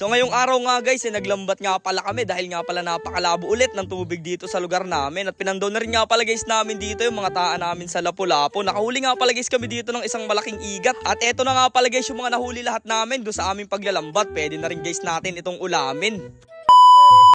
So ngayong araw nga guys, eh, naglambat nga pala kami dahil nga pala napakalabo ulit ng tubig dito sa lugar namin. At pinandaw na rin nga pala guys namin dito yung mga taan namin sa Lapu-Lapu. Nakahuli nga pala guys kami dito ng isang malaking igat. At eto na nga pala guys yung mga nahuli lahat namin doon sa aming paglalambat. Pwede na rin guys natin itong ulamin.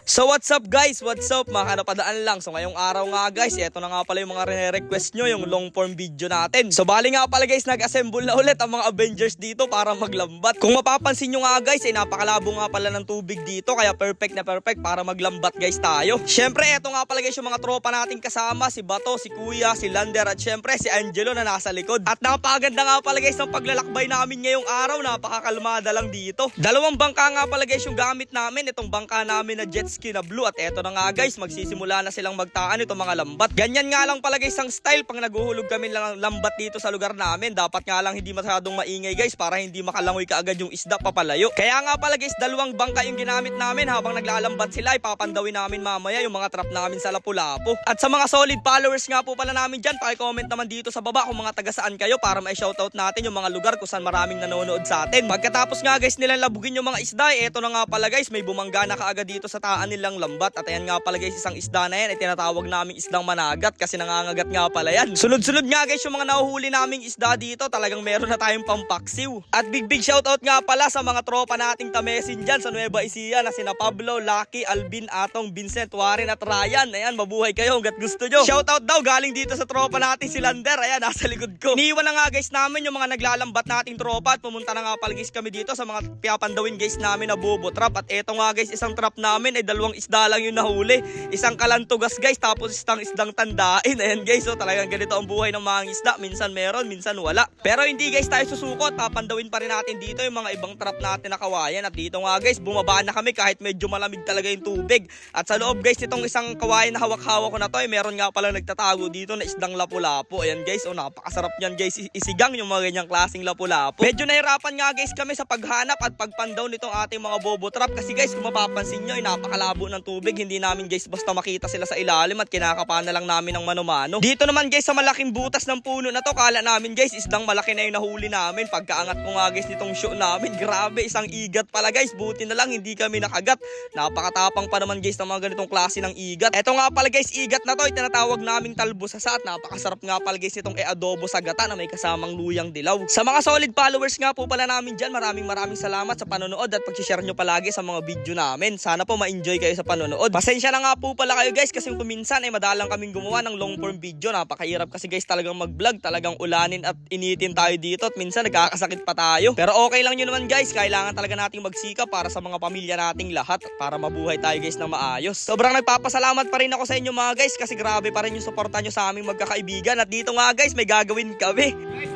So what's up guys? What's up? Mga kanapadaan lang. So ngayong araw nga guys, eto na nga pala yung mga re-request nyo, yung long form video natin. So bali nga pala guys, nag-assemble na ulit ang mga Avengers dito para maglambat. Kung mapapansin nyo nga guys, ay napakalabo nga pala ng tubig dito, kaya perfect na perfect para maglambat guys tayo. Syempre, eto nga pala guys yung mga tropa nating kasama, si Bato, si Kuya, si Lander, at syempre si Angelo na nasa likod. At napakaganda nga pala guys ng paglalakbay namin ngayong araw, napakakalmada lang dito. Dalawang bangka nga pala guys yung gamit namin, itong bangka namin na jet ski na blue at eto na nga guys, magsisimula na silang magtaan itong mga lambat. Ganyan nga lang pala guys ang style pag naguhulog kami lang ng lambat dito sa lugar namin. Dapat nga lang hindi masyadong maingay guys para hindi makalangoy kaagad yung isda papalayo. Kaya nga pala guys, dalawang bangka yung ginamit namin habang naglalambat sila. Ipapandawin namin mamaya yung mga trap namin sa Lapu-Lapu. At sa mga solid followers nga po pala namin dyan, pakicomment naman dito sa baba kung mga taga saan kayo para ma-shoutout natin yung mga lugar kung maraming nanonood sa atin. Pagkatapos nga guys nilang labugin yung mga isda, eh, eto na nga pala guys, may bumangga na kaagad dito sa taan nilang lambat. At ayan nga pala guys, isang isda na yan, ay tinatawag namin isdang managat kasi nangangagat nga pala yan. Sunod-sunod nga guys yung mga nahuhuli naming isda dito, talagang meron na tayong pampaksiw. At big big shoutout nga pala sa mga tropa nating tamesin dyan sa Nueva Ecija na sina Pablo, Lucky, Alvin, Atong, Vincent, Warren at Ryan. Ayan, mabuhay kayo hanggat gusto nyo. Shoutout daw galing dito sa tropa natin si Lander. Ayan, nasa likod ko. Niiwan na nga guys namin yung mga naglalambat nating tropa at pumunta na nga pala guys kami dito sa mga piyapandawin guys namin na bobo trap. At eto nga guys, isang trap namin ay dalawang isda lang yung nahuli. Isang kalantugas guys, tapos isang isdang tandain. Ayan guys, so talagang ganito ang buhay ng mga isda. Minsan meron, minsan wala. Pero hindi guys tayo susukot. Papandawin pa rin natin dito yung mga ibang trap natin na kawayan. At dito nga guys, bumaba na kami kahit medyo malamig talaga yung tubig. At sa loob guys, itong isang kawayan na hawak-hawak ko na to, eh, meron nga pala nagtatago dito na isdang lapu-lapu. Ayan guys, oh napakasarap niyan guys. Isigang yung mga ganyang klaseng lapu-lapu. Medyo nahirapan nga guys kami sa paghanap at pagpandaw nitong ating mga bobo trap. Kasi guys, kung mapapansin nyo, ay napakalabo ng tubig. Hindi namin guys basta makita sila sa ilalim at kinakapahan na lang namin ng mano-mano. Dito naman guys, sa malaking butas ng puno na to, kala namin guys, isdang malaki na yung nahuli namin. Pagkaangat ko nga guys nitong show namin, grabe, isang igat pala guys. Buti na lang, hindi kami nakagat. Napakatapang pa naman guys ng mga ganitong klase ng igat. Eto nga pala guys, igat na to, itinatawag naming talbusasa at napakasarap nga pala guys itong e-adobo sa gata na may kasamang luyang dilaw. Sa mga solid followers nga po pala namin dyan, maraming maraming salamat sa panonood at pag-share nyo palagi sa mga video namin. Sana po ma-enjoy kayo sa panonood. Pasensya na nga po pala kayo guys kasi kung minsan ay madalang kaming gumawa ng long form video. Napakahirap kasi guys talagang mag-vlog, talagang ulanin at initin tayo dito at minsan nagkakasakit pa tayo. Pero okay lang yun naman guys, kailangan talaga nating magsikap para sa mga pamilya nating lahat at para mabuhay tayo guys ng maayos. Sobrang nagpapasalamat pa rin ako sa inyo mga guys kasi grabe pa rin yung suporta nyo sa aming magkakaibigan at dito nga guys may gagawin kami. Guys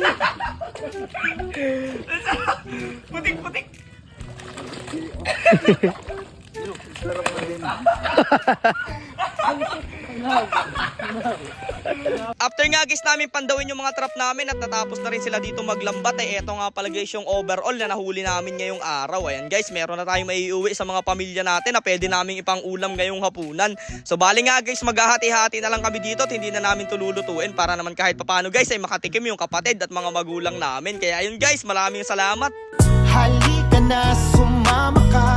oh, may skating oh. Putik-putik. After nga guys namin pandawin yung mga trap namin at natapos na rin sila dito maglambat eh eto nga pala guys yung overall na nahuli namin ngayong araw. Ayan guys, meron na tayong maiuwi sa mga pamilya natin na pwede namin ipang ulam ngayong hapunan. So bali nga guys, maghahati-hati na lang kami dito at hindi na namin tululutuin para naman kahit papano guys ay makatikim yung kapatid at mga magulang namin. Kaya ayun guys, maraming salamat. Halika na, sumama ka